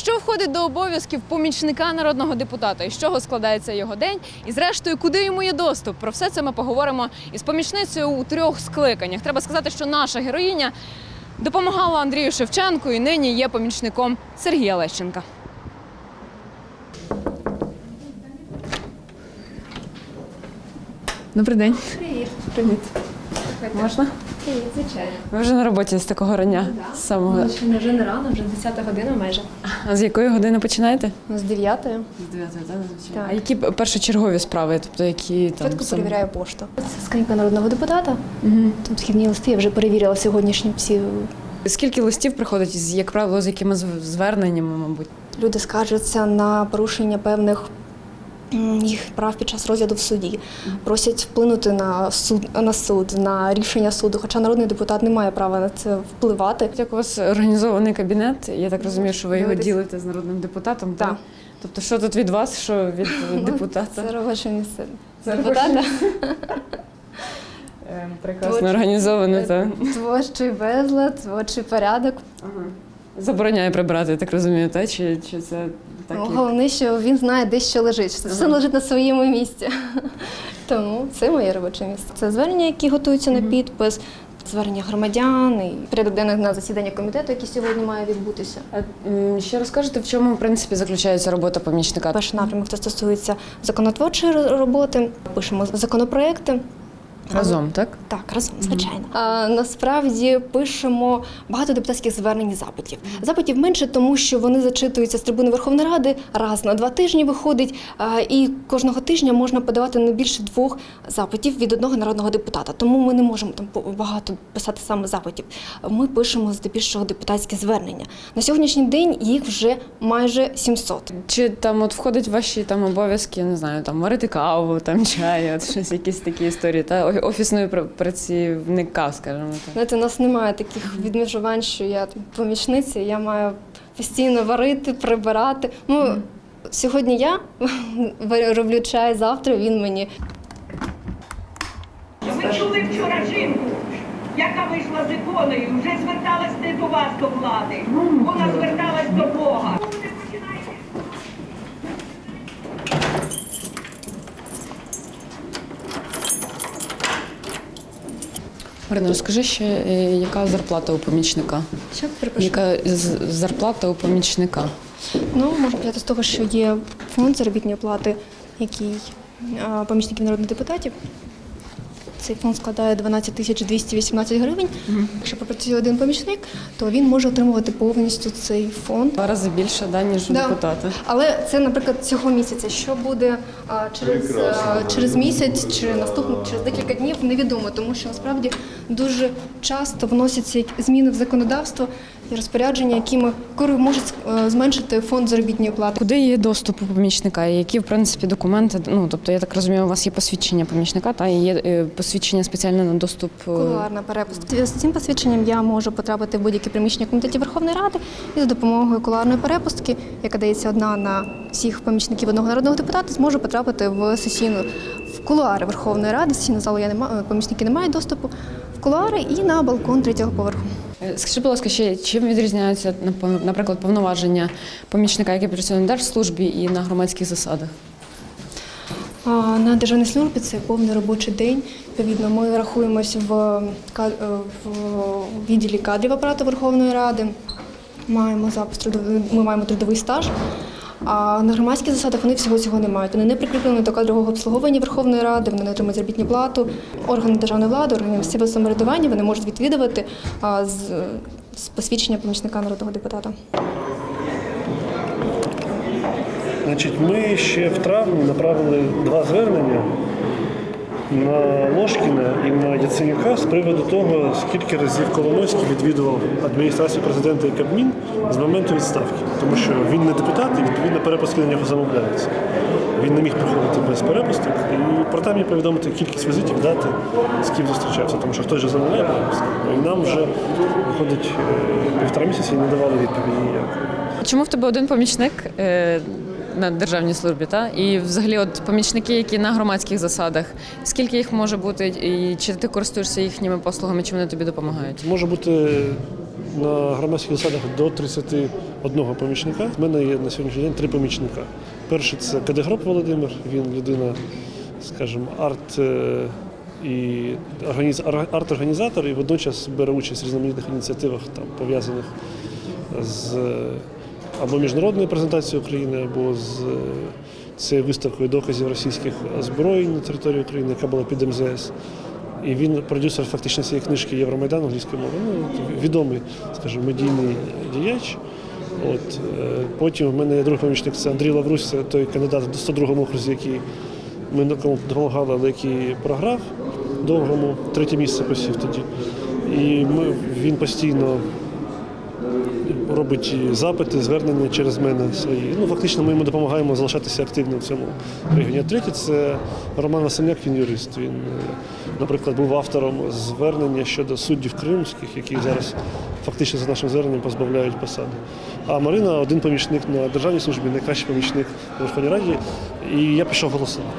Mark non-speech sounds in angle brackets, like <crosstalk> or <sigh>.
Що входить до обов'язків помічника народного депутата, і з чого складається його день, і зрештою, куди йому є доступ? Про все це ми поговоримо із помічницею у трьох скликаннях. Треба сказати, що наша героїня допомагала Андрію Шевченку і нині є помічником Сергія Лещенка. Добрий день. Привіт. Привіт. Можна? Привіт, звичайно. Ви вже на роботі з такого рання? З самого. Ну, вже не рано, вже 10 година майже. А з якої години починаєте? Ну, з 9 З 9, так, Так. А які першочергові справи? Тобто які там Швидко саме? перевіряю пошту. Це скринька народного депутата. Мгм. Тут вхідні листи, я вже перевірила сьогоднішні всі. Скільки листів приходить, як правило, з якими зверненнями, мабуть? Люди скаржаться на порушення певних їх прав під час розгляду в суді. Просять вплинути на суд на суд, на рішення суду. Хоча народний депутат не має права на це впливати. Як у вас організований кабінет? Я так розумію, що ви його Дивитись. ділите з народним депутатом. Так. Тобто, що тут від вас, що від е, <laughs> депутата? Це робоче місце Це депутата. Е, Прекрасно Творчий- організовано, так. Творчий безлад, творчий порядок. Ага. Забороняє прибирати, я так розумію, та? Чи, чи це так? Ну, Головне, що він знає, де що лежить. що Все лежить на своєму місці. <laughs> Тому це моє робоче місце. Це звернення, які готуються на підпис, звернення громадян і порядок денний на засідання комітету, який сьогодні має відбутися. А, Ще розкажете, в чому в принципі заключається робота помічника? Перший напрямок це стосується законотворчої роботи. Пишемо законопроекти. Разом, так? Так, разом, звичайно. А, насправді пишемо багато депутатських звернень і запитів. Запитів менше, тому що вони зачитуються з трибуни Верховної Ради раз на два тижні виходить, а, і кожного тижня можна подавати не більше двох запитів від одного народного депутата. Тому ми не можемо там по- багато писати саме запитів. Ми пишемо здебільшого депутатські звернення. На сьогоднішній день їх вже майже 700. Чи там от входить ваші там обов'язки, не знаю, там варити каву, там чай, от щось якісь такі історії, та офісної пр- працівника, скажімо так. Знаєте, у нас немає таких відмежувань, що я помічниця, я маю постійно варити, прибирати. Ну, сьогодні я <laughs> роблю чай, завтра він мені. Ви чули вчора жінку, яка вийшла з іконою, вже зверталась не до вас, до влади. Вона зверталась до Бога. Ну, не починайте. Марина, розкажи ще, е, яка зарплата у помічника? Що перепрошую? Яка з- зарплата у помічника? Ну, можна почати з того, що є фонд заробітної плати, який а, помічників народних депутатів. Цей фонд складає 12 тисяч 218 гривень. Якщо попрацює один помічник, то він може отримувати повністю цей фонд. Два рази більше да, ніж Да. депутата. Але це, наприклад, цього місяця. Що буде а, через, а, через місяць чи наступний, через декілька днів, невідомо, тому що насправді дуже часто вносяться зміни в законодавство і розпорядження, якими кори можуть е, зменшити фонд заробітної плати. Куди є доступ у помічника? І які, в принципі, документи? Ну, тобто, я так розумію, у вас є посвідчення помічника, та і є е, посвідчення спеціальне на доступ. е, Кулуарна перепустка. З цим посвідченням я можу потрапити в будь-яке приміщення комітетів Верховної Ради і за допомогою кулуарної перепустки, яка дається одна на всіх помічників одного народного депутата, зможу потрапити в сесійну в кулуари Верховної Ради. Сесійну залу я не маю, помічники не мають доступу. В кулуари і на балкон третього поверху. Е, Скажіть, будь ласка, ще чим відрізняються, наприклад, повноваження помічника, який працює на держслужбі і на громадських засадах? На державній службі це повний робочий день. Відповідно, ми рахуємося в, е, відділі кадрів апарату Верховної Ради. Маємо запис ми маємо трудовий стаж. А на громадських засадах вони всього цього не мають. Вони не прикріплені до кадрового обслуговування Верховної Ради, вони не отримують заробітну плату. Органи державної влади, органи місцевого самоврядування вони можуть відвідувати з, з посвідчення помічника народного депутата. Значить, ми ще в травні направили два звернення на Ложкіна і на Яценюка з приводу того, скільки разів Коломойський відвідував адміністрацію президента і Кабмін з моменту відставки. Тому що він не депутат і відповідно перепустки на нього замовляються. Він не міг приходити без перепусток. І про там є повідомити кількість візитів, дати, з ким зустрічався, тому що хтось же замовляє перепустки. І нам вже виходить е, півтора місяці і не давали відповіді ніякої. Чому в тебе один помічник е, на державній службі, та? І взагалі, от помічники, які на громадських засадах, скільки їх може бути, і чи ти користуєшся їхніми послугами, чи вони тобі допомагають? Може бути на громадських засадах до 31 помічника. У мене є на сьогоднішній день три помічника. Перший це Кадегроп Володимир, він людина, скажімо, арт е, і організ... арт-організатор, і водночас бере участь в різноманітних ініціативах, там, пов'язаних з або міжнародною презентацією України, або з е, цією виставкою доказів російських озброєнь на території України, яка була під МЗС. І він продюсер фактично цієї книжки Євромайдан англійської мови. Ну, відомий, скажімо, медійний діяч. От, е, потім в мене є другий помічник, це Андрій Лаврусь, це той кандидат до 102 му окрузі, який ми на допомагали, але який програв довгому, третє місце посів тоді. І ми, він постійно робить запити, звернення через мене свої. Ну, фактично, ми йому допомагаємо залишатися активним в цьому регіоні. А третє це Роман Васильняк, він юрист. Він, е, наприклад, був автором звернення щодо суддів кримських, які зараз фактично за нашим зверненням позбавляють посади. А Марина один помічник на державній службі, найкращий помічник у Верховній Раді, і я пішов голосувати.